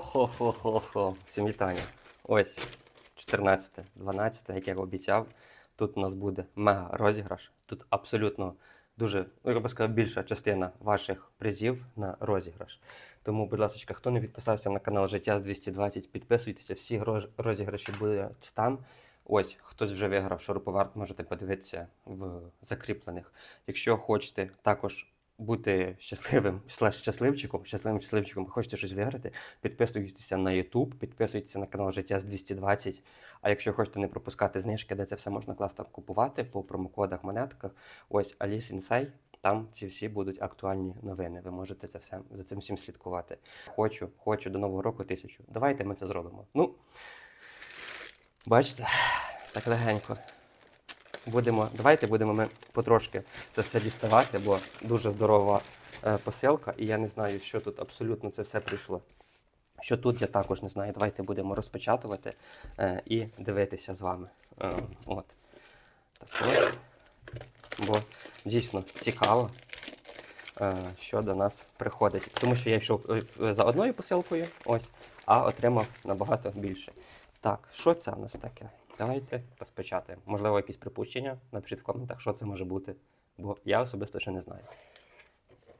Хо-хо-хо-хо. Всім вітання. Ось 14, 12, як я обіцяв. Тут у нас буде мега розіграш. Тут абсолютно дуже, ну, я би сказав, більша частина ваших призів на розіграш. Тому, будь ласка, хто не підписався на канал Життя з 220, підписуйтеся, всі розіграші будуть там. Ось хтось вже виграв шуруповерт, можете подивитися в закріплених. Якщо хочете також бути щасливим, щасливчиком, щасливим щасливчиком, хочете щось виграти, підписуйтеся на YouTube, підписуйтеся на канал Життя з 220. А якщо хочете не пропускати знижки, де це все можна класно купувати по промокодах, монетках, ось Alice Inside, там ці всі будуть актуальні новини. Ви можете це все за цим всім слідкувати. Хочу, хочу до нового року тисячу. Давайте ми це зробимо. Ну, бачите, так легенько. Будемо, давайте будемо ми потрошки це все діставати, бо дуже здорова е, посилка, і я не знаю, що тут абсолютно це все прийшло. Що тут я також не знаю. Давайте будемо розпечатувати е, і дивитися з вами. Е, от. Так от. Бо дійсно цікаво, е, що до нас приходить. Тому що я йшов е, за одною посилкою, ось, а отримав набагато більше. Так, що це в нас таке? Давайте розпочати. Можливо, якісь припущення. Напишіть в коментах, що це може бути. Бо я особисто ще не знаю.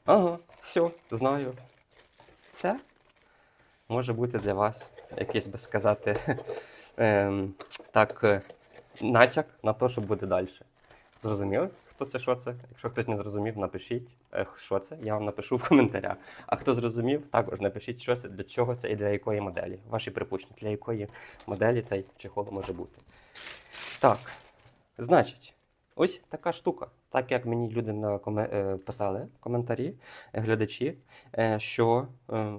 Ага, все, знаю. Це може бути для вас якийсь, би сказати, ем, так, е, натяк на те, що буде далі. Зрозуміли, хто це, що це? Якщо хтось не зрозумів, напишіть, е, що це. Я вам напишу в коментарях. А хто зрозумів, також напишіть, що це, для чого це і для якої моделі. Ваші припущення, для якої моделі цей чехол може бути. Так, значить, ось така штука. Так як мені люди на коме- е, писали коментарі, глядачі, е, що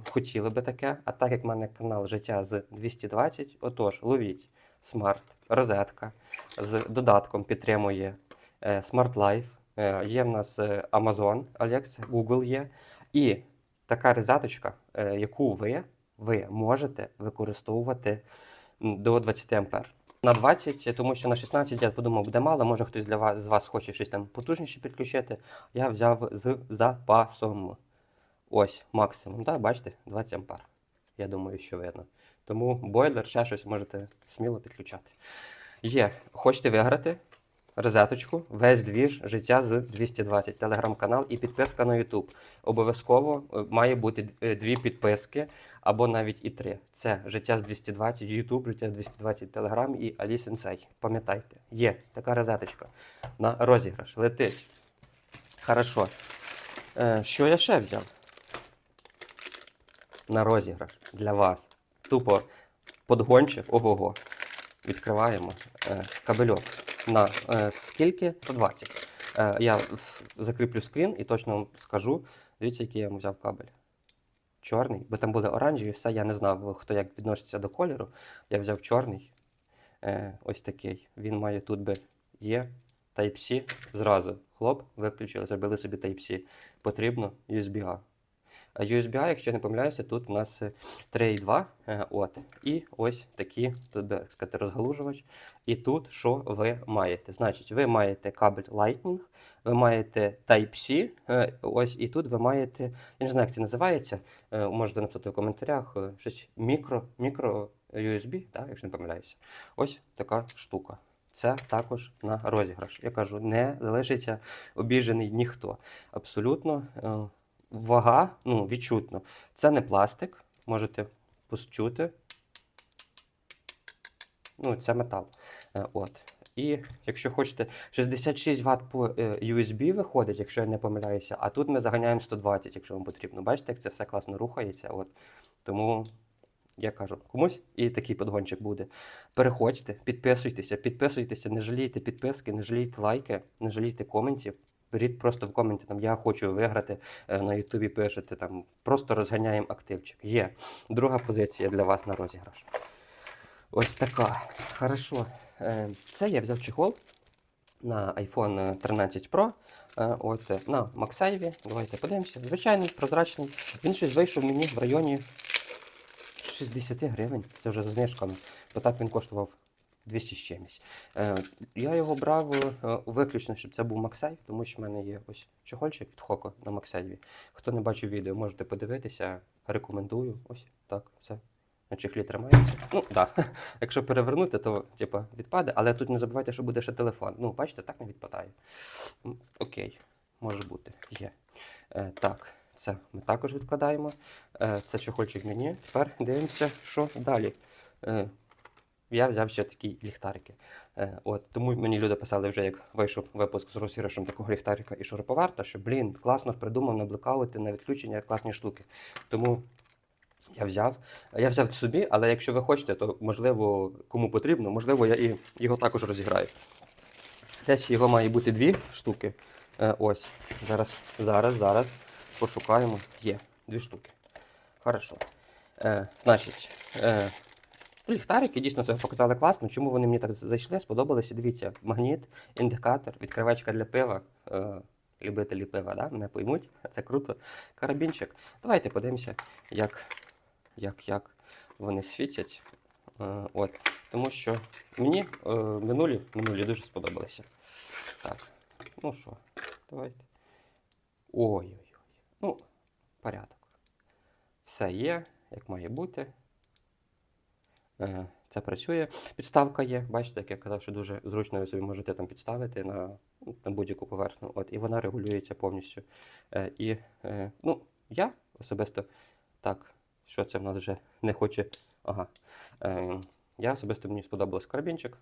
хотіли би таке. А так як в мене канал Життя з 220, отож, ловіть смарт, розетка з додатком підтримує Smart Life. Е, Є в нас е, Amazon, Alex, Google є. І така розеточка, е, яку ви, ви можете використовувати до 20 ампер. На 20, тому що на 16 я подумав, буде мало, може хтось для вас з вас хоче щось там потужніше підключити. Я взяв з запасом. Ось максимум. Да, бачите, 20 ампер. Я думаю, що видно. Тому бойлер, ще щось можете сміло підключати. Є, хочете виграти розеточку, весь двіж життя з 220, телеграм-канал і підписка на YouTube. Обов'язково е, має бути е, дві підписки або навіть і три. Це життя з 220, YouTube, життя з 220, Телеграм і Alice Inside. Пам'ятайте, є така розеточка на розіграш. Летить. Хорошо. Е, що я ще взяв? На розіграш для вас. Тупо подгончив, ого-го. Відкриваємо кабельок на е, скільки? 120. Е, я закріплю скрін і точно вам скажу. Дивіться, який я взяв кабель. Чорний, бо там були оранжеві, все, я не знав, хто як відноситься до кольору. Я взяв чорний. Е, ось такий. Він має тут би є Type-C. Зразу. Хлоп, виключили, зробили собі Type-C. Потрібно USB-A. А USB-A, якщо не помиляюся, тут у нас е, 3,2. е, От. І ось такі, тут так сказати, розгалужувач. І тут що ви маєте? Значить, ви маєте кабель Lightning, ви маєте Type-C, е, ось і тут ви маєте, я не знаю, як це називається, е, можете написати в коментарях, е, щось мікро, мікро USB, так, якщо не помиляюся. Ось така штука. Це також на розіграш. Я кажу, не залишиться обіжений ніхто. Абсолютно е, вага, ну, відчутно. Це не пластик, можете почути. Ну, це метал. Е, От. І якщо хочете, 66 Вт по е, USB виходить, якщо я не помиляюся, а тут ми заганяємо 120, якщо вам потрібно. Бачите, як це все класно рухається. От. Тому я кажу, комусь і такий подгончик буде. Переходьте, підписуйтеся, підписуйтеся, не жалійте підписки, не жалійте лайки, не жалійте коментів. Беріть просто в коменті, там я хочу виграти е, на Ютубі пишете, там просто розганяємо активчик. Є. Друга позиція для вас на розіграш. Ось така. Хорошо. Е, Це я взяв чехол на iPhone 13 Pro. е, От, е, на MagSafe. Давайте подивимося. Звичайний, прозрачний. Він щось вийшов мені в районі 60 гривень. Це вже з знижками. Бо так він коштував 200 з чимось. Е, я його брав е, виключно, щоб це був Максей, тому що в мене є ось чохольчик від Хоко на Максейві. Хто не бачив відео, можете подивитися. Рекомендую. Ось так, все. На чехлі тримається. Ну, так. Да. Якщо перевернути, то типа, відпаде, але тут не забувайте, що буде ще телефон. Ну, бачите, так не відпадає. Окей, може бути, є. Е, так, це ми також відкладаємо. Е, це чохольчик мені. Тепер дивимося, що далі. Е, я взяв ще такі ліхтарики. Е, от, тому мені люди писали вже, як вийшов випуск з розіграшем такого ліхтарика і шуруповерта, що, блін, класно придумав на блекаути, на відключення класні штуки. Тому я взяв. Я взяв собі, але якщо ви хочете, то можливо, кому потрібно, можливо, я і його також розіграю. Десь його має бути дві штуки. Е, ось. Зараз, зараз, зараз пошукаємо. Є дві штуки. Хорошо. Е, значить, ліхтарики дійсно це показали класно. Чому вони мені так зайшли, сподобалися? Дивіться, магніт, індикатор, відкривачка для пива. Е, любителі пива, да? мене поймуть. Це круто. Карабінчик. Давайте подивимося, як, як, як вони світять. Е, от. Тому що мені е, минулі, минулі дуже сподобалися. Так, ну що, давайте. Ой-ой-ой. Ну, порядок. Все є, як має бути. Е, Це працює. Підставка є. Бачите, як я казав, що дуже зручно ви собі можете там підставити на, на будь-яку поверхню. От, і вона регулюється повністю. Е, І е, ну, я особисто так, що це в нас вже не хоче. Ага. Е, Я особисто мені сподобалось карабінчик.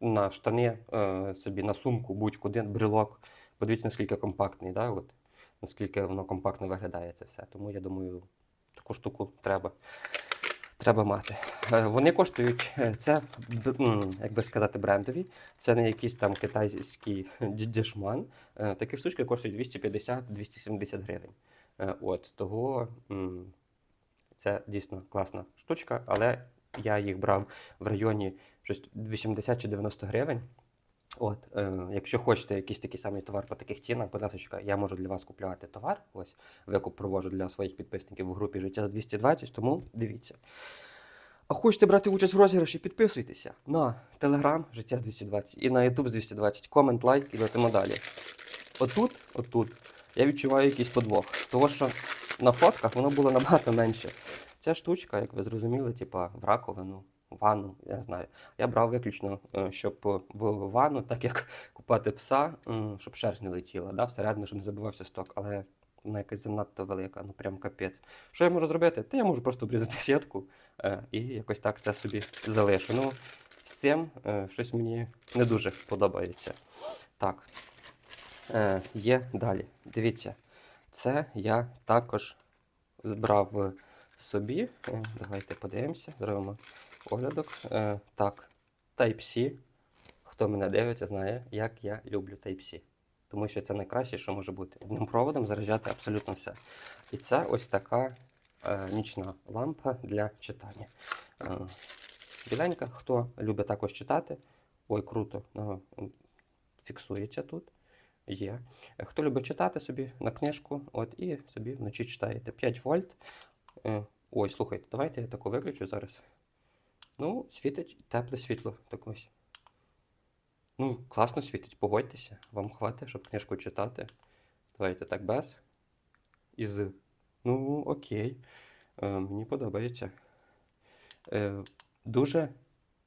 На штани, е, собі на сумку, будь-куди, брелок. Подивіться, наскільки компактний, да? От, наскільки воно компактно виглядає це все. Тому я думаю, таку штуку треба, треба мати. Е, Вони коштують, е, це, як би сказати, брендові. Це не якийсь там китайський дешман. Е, Такі штучки коштують 250-270 гривень. От, того це дійсно класна штучка, але я їх брав в районі щось 80 чи 90 гривень. От, е, якщо хочете якийсь такий самий товар по таких цінах, будь ласка, я можу для вас купляти товар. Ось викуп провожу для своїх підписників у групі Життя з 220, тому дивіться. А хочете брати участь в розіграші, підписуйтеся на Телеграм Життя з 220 і на Ютуб з 220. Комент, лайк і летимо далі. Отут, отут, я відчуваю якийсь подвох. Тому що на фотках воно було набагато менше. Ця штучка, як ви зрозуміли, типа в раковину, в ванну, я знаю. Я брав виключно, е, щоб в ванну, так як купати пса, щоб шерсть не летіла, да, всередину, щоб не забивався сток, але вона якась занадто велика, ну прям капець. Що я можу зробити? Та я можу просто обрізати сітку е, і якось так це собі залишу. Ну, з цим е, щось мені не дуже подобається. Так. Е, є далі. Дивіться, це я також брав собі. Е, давайте подивимося, зробимо оглядок. Е, так, Type-C. Хто мене дивиться, знає, як я люблю Type-C. Тому що це найкраще, що може бути. Одним проводом заряджати абсолютно все. І це ось така е, нічна лампа для читання. Е, біленька, хто любить також читати. Ой, круто. Ага, фіксується тут. Є. Хто любить читати собі на книжку, от і собі вночі читаєте. 5 вольт. Е, Ой, слухайте, давайте я таку виключу зараз. Ну, світить тепле світло. Так ось. Ну, класно світить, погодьтеся. Вам хватить, щоб книжку читати. Давайте так без. І з. Ну, окей. Е, мені подобається. Е, дуже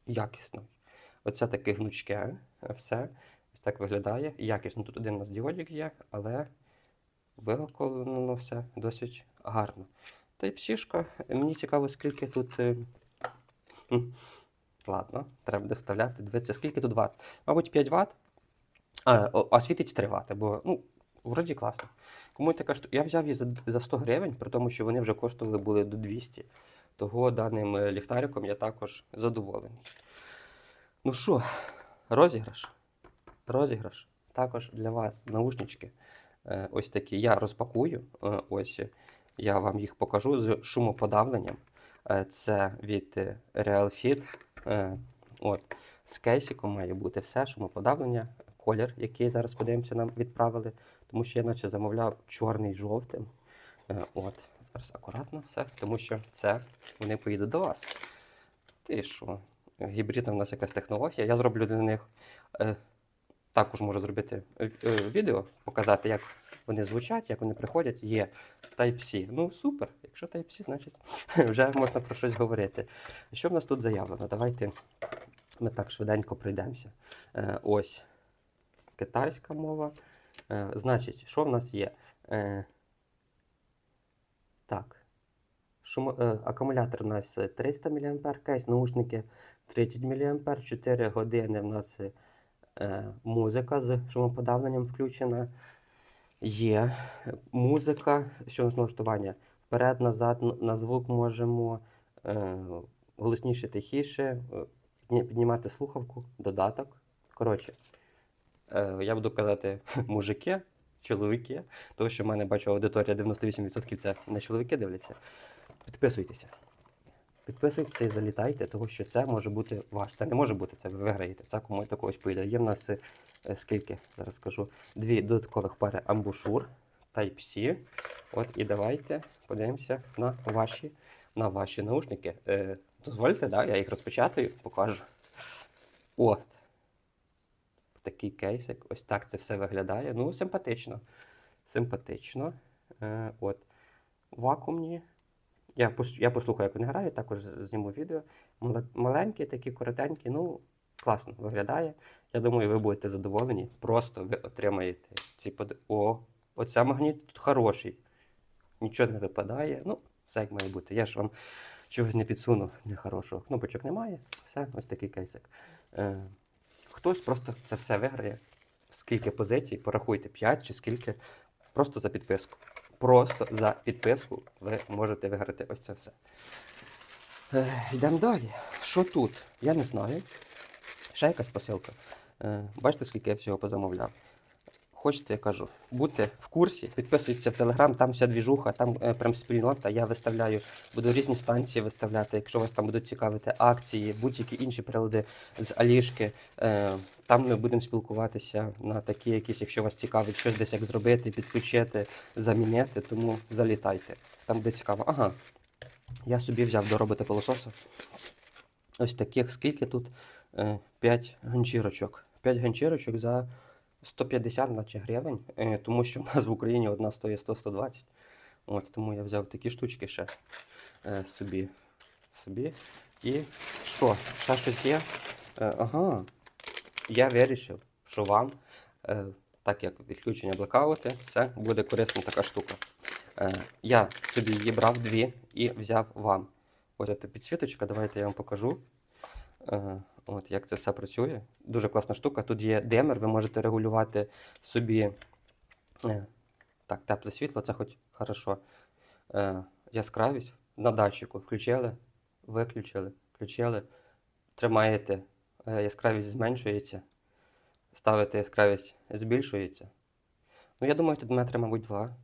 якісно. Оце таке гнучке, е, все. Ось так виглядає. Якісно. Тут один у нас діодик є, але виготовлено все досить гарно. Та й псішка. Мені цікаво, скільки тут. е, Ладно, треба буде вставляти. Дивіться, скільки тут ват. Мабуть, 5 Вт. А, а світить 3 Вт, бо ну, вроді класно. Кому така штука. Я взяв її за, за 100 гривень, при тому, що вони вже коштували були до 200. Того даним е, ліхтариком я також задоволений. Ну що, розіграш? Розіграш. Також для вас наушнички. Е, ось такі. Я розпакую. Е, ось я вам їх покажу з шумоподавленням. Це від RealFit. Е, От. З кейсиком має бути все, шумоподавлення, колір, який зараз подивимося, нам відправили. Тому що я наче замовляв чорний жовтим. Е, От. Зараз акуратно все, тому що це вони поїдуть до вас. Ти що? гібридна в нас якась технологія. Я зроблю для них е, також можу зробити е, е, відео, показати, як вони звучать, як вони приходять. Є Type-C. Ну, супер. Якщо Type-C, значить вже можна про щось говорити. Що в нас тут заявлено? Давайте ми так швиденько пройдемося. Е, ось китайська мова. Значить, що в нас є? Так. Шумо, е, акумулятор у нас е, 300 мАh, кейс, наушники 30 мАh, 4 години в нас музика з шумоподавленням включена. Є е, музика, що нас налаштування. Вперед, назад, на звук можемо е, голосніше, тихіше, е, піднімати слухавку, додаток. Коротше, е, я буду казати мужики, чоловіки, тому що в мене бачу аудиторія 98% це не чоловіки дивляться. Підписуйтеся. Підписуйтеся і залітайте, тому що це може бути ваш. Це не може бути, це ви виграєте. Це комусь до когось поїде. Є в нас е, скільки, зараз скажу, дві додаткових пари амбушур Type-C. От і давайте подивимося на ваші, на ваші наушники. Е, дозвольте, да, я їх розпечатаю, покажу. От. Такий кейсик. Ось так це все виглядає. Ну, симпатично. Симпатично. Е, от. Вакуумні. Я, я послухаю, як вони грають, також зніму відео. Маленькі, такі коротенькі, ну, класно виглядає. Я думаю, ви будете задоволені. Просто ви отримаєте ці под... О, оця магніт тут хороший. Нічого не випадає. Ну, все як має бути. Я ж вам чогось не підсуну нехорошого. Кнопочок немає. Все, ось такий кейсик. Е, хтось просто це все виграє. Скільки позицій, порахуйте 5 чи скільки. Просто за підписку. Просто за підписку ви можете виграти ось це все. Е, йдемо далі. Що тут? Я не знаю. Ще якась посилка. Е, бачите, скільки я всього позамовляв. Хочете, я кажу, будьте в курсі, підписуйтеся в Телеграм, там вся двіжуха, там е, прям спільнота. Я виставляю, буду різні станції виставляти. Якщо вас там будуть цікавити акції, будь-які інші прилади з Алішки. Е, там ми будемо спілкуватися на такі якісь, якщо вас цікавить, щось десь як зробити, підключити, замінити, тому залітайте. Там буде цікаво. Ага. Я собі взяв до роботи пилососа. Ось таких, скільки тут? 5 ганчірочок. 5 ганчірочок за 150 наче гривень, е, тому що в нас в Україні одна стоїть 100-120. От, тому я взяв такі штучки ще е, собі. собі. І що? Ще щось є? Е, ага. Я вирішив, що вам, так як відключення блекаути, це буде корисна така штука. Я собі її брав дві і взяв вам. Ось ця підсвіточка, давайте я вам покажу. От як це все працює. Дуже класна штука. Тут є демер, ви можете регулювати собі е, так, тепле світло, це хоч хорошо. Е, яскравість на датчику включили, виключили, включили, тримаєте, е, яскравість зменшується, ставите яскравість збільшується. Ну, я думаю, тут метри, мабуть, два.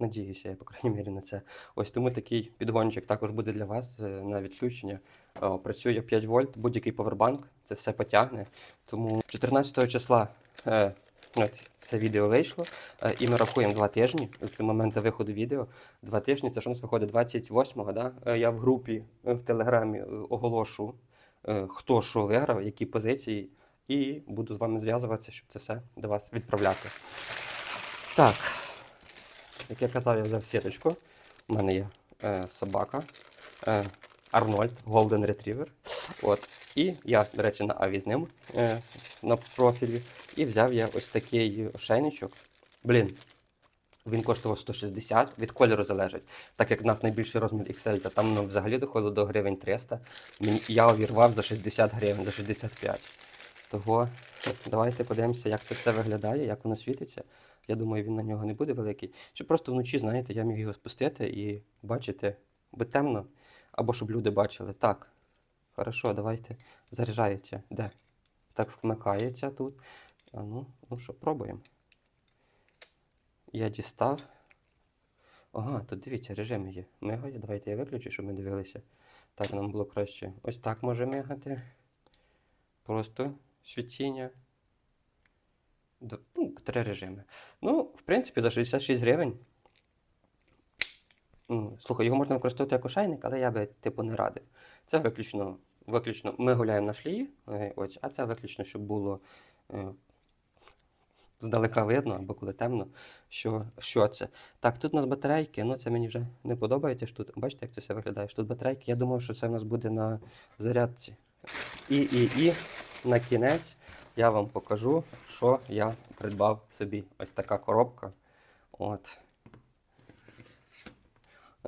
Надіюся, я, по крайній мірі, на це. Ось тому такий підгончик також буде для вас е, на відключення. О, працює 5 вольт, будь-який повербанк, це все потягне. Тому 14 числа е, от, це відео вийшло, е, і ми рахуємо два тижні з моменту виходу відео. Два тижні, це що у нас виходить 28-го. Да? Е, я в групі е, в Телеграмі е, оголошу, е, хто що виграв, які позиції, і буду з вами зв'язуватися, щоб це все до вас відправляти. Так, як я казав, я взяв сіточку. У мене є е, собака. Е, Арнольд, Golden Retriever. От. І я, до речі, на аві з ним е, на профілі. І взяв я ось такий ошейничок. Блін, він коштував 160, від кольору залежить. Так як в нас найбільший розмір XL, то там ну, взагалі доходило до гривень 300. Мені, я увірвав за 60 гривень, за 65. Того давайте подивимося, як це все виглядає, як воно світиться. Я думаю, він на нього не буде великий. Щоб просто вночі, знаєте, я міг його спустити і бачити, бо темно, або щоб люди бачили. Так, хорошо, давайте. Заряджається. Де? Так вмикається тут. А ну, ну що, пробуємо. Я дістав. Ага, тут дивіться, режими є. Мигає. Давайте я виключу, щоб ми дивилися. Так нам було краще. Ось так може мигати. Просто світіння. Д- Ну, три режими. Ну, в принципі, за 66 гривень. Слухай, його можна використовувати як ошейник, але я би, типу, не радив. Це виключно виключно ми гуляємо на шлії, е, ось, а це виключно, щоб було е, здалека видно, або коли темно, що, що це. Так, тут у нас батарейки, ну це мені вже не подобається. Що тут, бачите, як це все виглядає? Тут батарейки. Я думав, що це в нас буде на зарядці. І, і, і на кінець я вам покажу, що я придбав собі. Ось така коробка. От.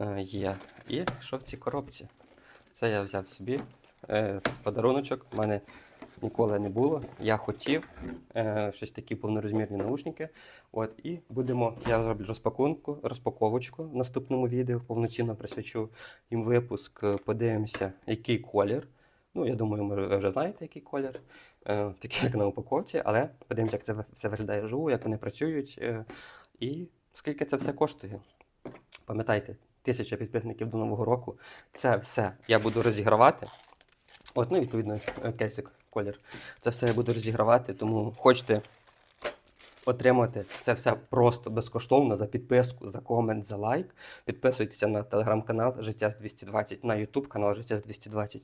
Е, є. І що в цій коробці? Це я взяв собі е, подаруночок. У мене ніколи не було. Я хотів е, щось такі повнорозмірні наушники. От, і будемо, я зроблю розпаковку, розпаковочку в наступному відео. Повноцінно присвячу їм випуск. Подивимося, який колір. Ну, я думаю, ви вже знаєте, який колір, е, такий як на упаковці, але подивимося, як це все виглядає вживу, як вони працюють е, і скільки це все коштує. Пам'ятайте, тисяча підписників до Нового року. Це все я буду розігравати. От, ну, відповідно, е, кейсик, колір. Це все я буду розігравати, тому хочете отримати це все просто безкоштовно за підписку, за комент, за лайк. Підписуйтеся на телеграм-канал Життя з 220, на YouTube канал Життя з 220.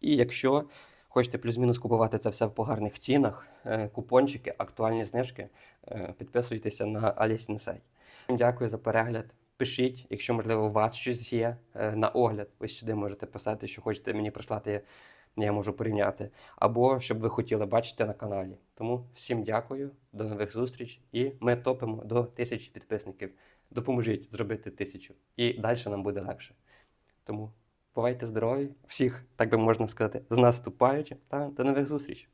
І якщо хочете плюс-мінус купувати це все в погарних цінах, е, купончики, актуальні знижки, е, підписуйтеся на Аліс Несей. Дякую за перегляд. Пишіть, якщо можливо у вас щось є е, на огляд. Ось сюди можете писати, що хочете мені прислати, я можу порівняти. Або щоб ви хотіли бачити на каналі. Тому всім дякую, до нових зустріч. І ми топимо до тисячі підписників. Допоможіть зробити тисячу. І далі нам буде легше. Тому бувайте здорові, всіх, так би можна сказати, з наступаючим та до нових зустріч.